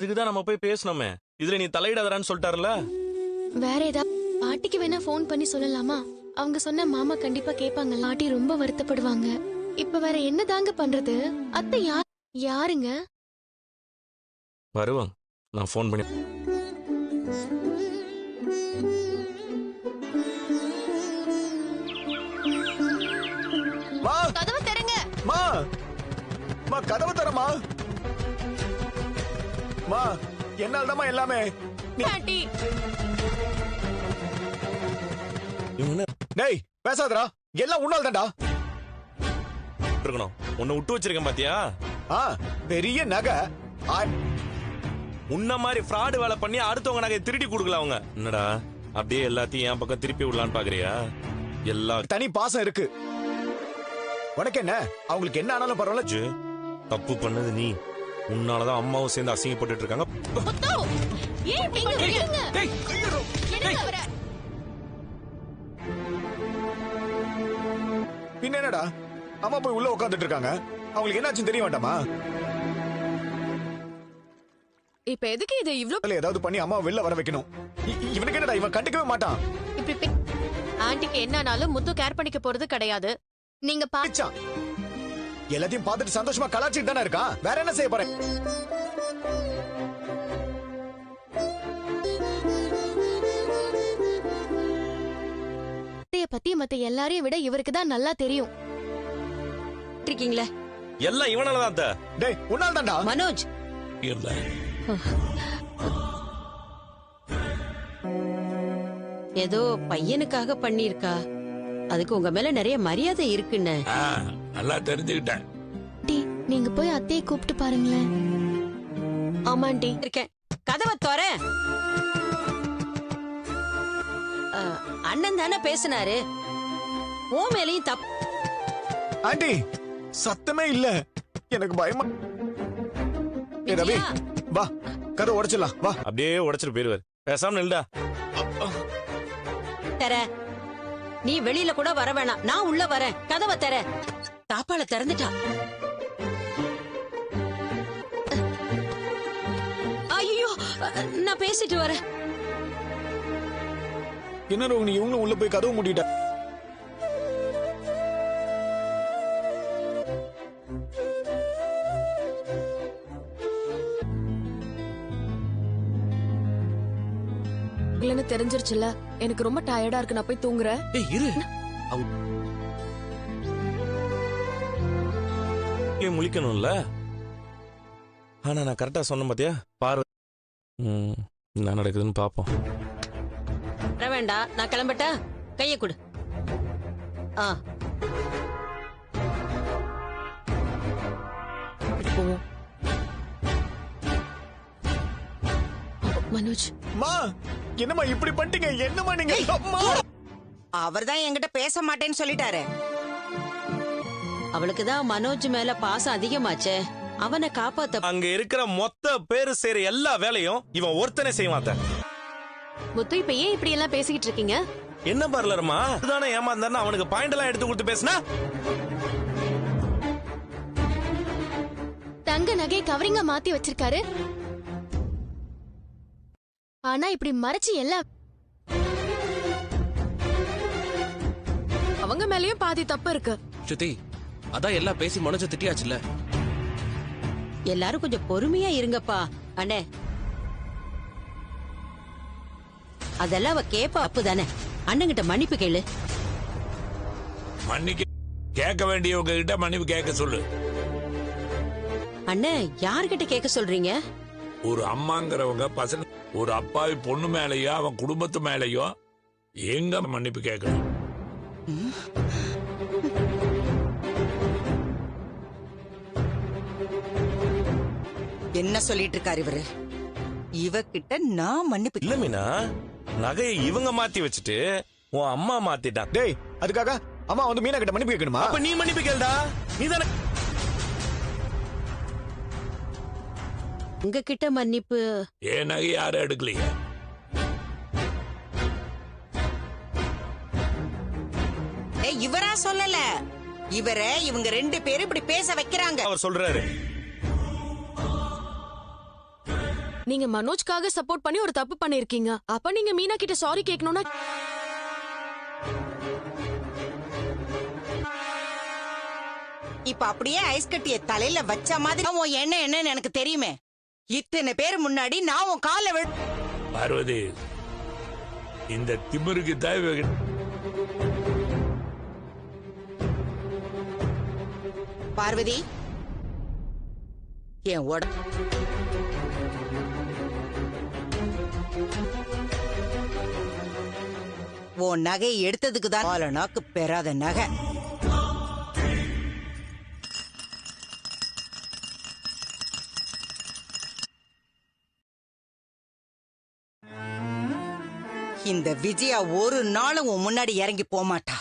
இதுக்குதான் நம்ம போய் பேசணுமே. இதுல நீ தலையிடாதரான்னு சொல்லிட்டாருல? வேற ஏதாவது பாட்டிக்கு வேணா ஃபோன் பண்ணி சொல்லலாமா? அவங்க சொன்ன மாமா கண்டிப்பா கேட்பாங்க பாட்டி ரொம்ப வருத்தப்படுவாங்க. இப்ப வேற என்ன தாங்க பண்றது? அத்தை யார்? யாருங்க? வருவாங்க நான் ஃபோன் பண்ணி கதவை திறங்க. மா! மா கதவு தரமா மா என்னால்தாம்மா எல்லாமே. பாட்டி டேய் பேசாதடா. எல்லாம் உன்னால் தான்டா. இருக்கணும். உன்னை விட்டு வச்சிருக்கேன் பாத்தியா? ஆ பெரிய நகை. ஆ, உன்ன மாதிரி ஃப்ராடு வேலை பண்ணி அடுத்தவங்க நகையை திருடி கொடுக்கல அவங்க. என்னடா? அப்படியே எல்லாத்தையும் என் பக்கம் திருப்பி விடலான்னு பாக்குறியா? எல்லா தனி பாசம் இருக்கு. உனக்கு என்ன? அவங்களுக்கு என்ன ஆனாலும் பரவாயில்ல. தப்பு பண்ணது நீ. உன்னாலதான் அம்மாவும் சேர்ந்து அசிங்கப்பட்டுட்டு இருக்காங்க. பின்ன என்னடா? அம்மா போய் உள்ள உட்காந்துட்டு இருக்காங்க அவங்களுக்கு என்னாச்சுன்னு தெரிய வேண்டாமா? இப்ப எதுக்கு இதை அதுல ஏதாவது பண்ணி அம்மா வெளில வர வைக்கணும். இவனுக்கு என்னடா? இவன் கண்டுக்கவே மாட்டான். இப்படி ஆன்ட்டிக்கு என்னனாலும் முத்து கேர் பண்ணிக்க போறது கிடையாது. நீங்க பிச்சான். எல்லாத்தையும் பார்த்துட்டு சந்தோஷமா கலாச்சிட்டு தானே இருக்கான் வேற என்ன செய்ய போறேன்? பத்தி மத்த எல்லாரையும் விட இவருக்கு தான் நல்லா தெரியும். இருக்கீங்களே? எல்லாம் இவனாலதான் அத்தை. டேய் உன்னால் தான்டா. மனோஜ். இல்ல. ஏதோ பையனுக்காக பண்ணிருக்கா அதுக்கு உங்க மேல நிறைய மரியாதை இருக்குன்னு. நல்லா தெரிஞ்சுக்கிட்டேன். ஆண்டி நீங்க போய் அத்தையை கூப்பிட்டு பாருங்களேன். ஆமாண்டி. இருக்கேன். கதவை தோற. அண்ணன் தானே பேசினாரு. ஓ மேலையும் தப்பு ஆண்டி சத்தமே இல்ல. எனக்கு பயமா ஏ ரவி வா கதை உடைச்சிடலாம். வா. அப்படியே உடைச்சிட்டு போயிருவாரு பேசாம நில்டா தர. நீ வெளியில கூட வர வேணாம். நான் உள்ள வரேன். கதவை தர. தாப்பால திறந்துட்டா ஐயோ நான் பேசிட்டு வரேன். என்ன ரோகிணி இவங்களும் உள்ள போய் கதவு மூடிட்ட? இல்லன்னு தெரிஞ்சிருச்சுல எனக்கு ரொம்ப டயர்டா இருக்கு. நான் போய் தூங்குறேன். ஏய் இரு. ஏன் முழிக்கணும்ல? ஆனா நான் கரெக்டா சொன்னேன் பாத்தியா? பார்வை என்ன நடக்குதுன்னு பாப்போம். வர வேண்டாம் நான் கிளம்பட்டா? கைய கொடு. ஆ. போவோம். மனோஜ். மா என்னம்மா இப்படி பண்ணிட்டீங்க? என்னம்மா நீங்க? அம்மா. அவர்தான் என்கிட்ட பேச மாட்டேன்னு சொல்லிட்டாரு. அவளுக்கு தான் மனோஜ் மேல பாசம் அதிகமாச்சே. அவனை காப்பாத்த அங்க இருக்கிற மொத்த பேரு செய்யற எல்லா வேலையும் இவன் ஒருத்தனே மாட்டான் முத்து இப்ப ஏன் இப்படி எல்லாம் பேசிக்கிட்டு இருக்கீங்க? என்ன பார்லருமா இதுதானே ஏமாந்தாருன்னு அவனுக்கு பாயிண்ட் எல்லாம் எடுத்து கொடுத்து பேசினா? தங்க நகை கவரிங்க மாத்தி வச்சிருக்காரு. ஆனா இப்படி மறைச்சு எல்லா அவங்க மேலயும் பாதி தப்பு இருக்கு. ஸ்ருதி அதான் எல்லாம் பேசி மனோஜ திட்டியாச்சுல்ல. எல்லாரும் கொஞ்சம் பொறுமையா இருங்கப்பா அண்ணே. அதெல்லாம் அவ கேப்பா அப்பு தானே. அண்ணங்கிட்ட மன்னிப்பு கேளு. மன்னிக்க கேட்க வேண்டியவங்க கிட்ட மன்னிப்பு கேட்க சொல்லு. அண்ணே யார்கிட்ட கேட்க சொல்றீங்க? ஒரு அம்மாங்கிறவங்க பசங்க ஒரு அப்பாவி பொண்ணு மேலயோ அவன் குடும்பத்து மேலயோ எங்க மன்னிப்பு கேட்கணும்? என்ன சொல்லிட்டு இருக்காரு இவரு? இவகிட்ட நான் மன்னிப்பு இல்ல மீனா நகையை இவங்க மாத்தி வச்சுட்டு உன் அம்மா மாத்திட்டான் டேய் அதுக்காக அம்மா வந்து மீனா கிட்ட மன்னிப்பு கேட்கணுமா? அப்ப நீ மன்னிப்பு கேளுடா. நீ தானே உங்ககிட்ட மன்னிப்பு. ஏன் நகை யாரும் எடுக்கலையே? ஏய், இவரா சொல்லல. இவர இவங்க ரெண்டு பேரும் இப்படி பேச வைக்கிறாங்க. அவர் சொல்றாரு. நீங்க மனோஜ்காக சப்போர்ட் பண்ணி ஒரு தப்பு பண்ணிருக்கீங்க. அப்ப நீங்க மீனா கிட்ட சாரி கேட்கணும்னா இப்ப அப்படியே ஐஸ் கட்டிய தலையில வச்ச மாதிரி உன் என்ன என்னன்னு எனக்கு தெரியுமே. இத்தனை பேர் முன்னாடி நான் உன் கால விழ பார்வதி இந்த திமிருக்கு தான் இவங்க பார்வதி என் உட உன் நகை எடுத்ததுக்கு தான் பல நாக்கு பெறாத நகை. இந்த விஜயா ஒரு நாளும் உன் முன்னாடி இறங்கி போமாட்டா.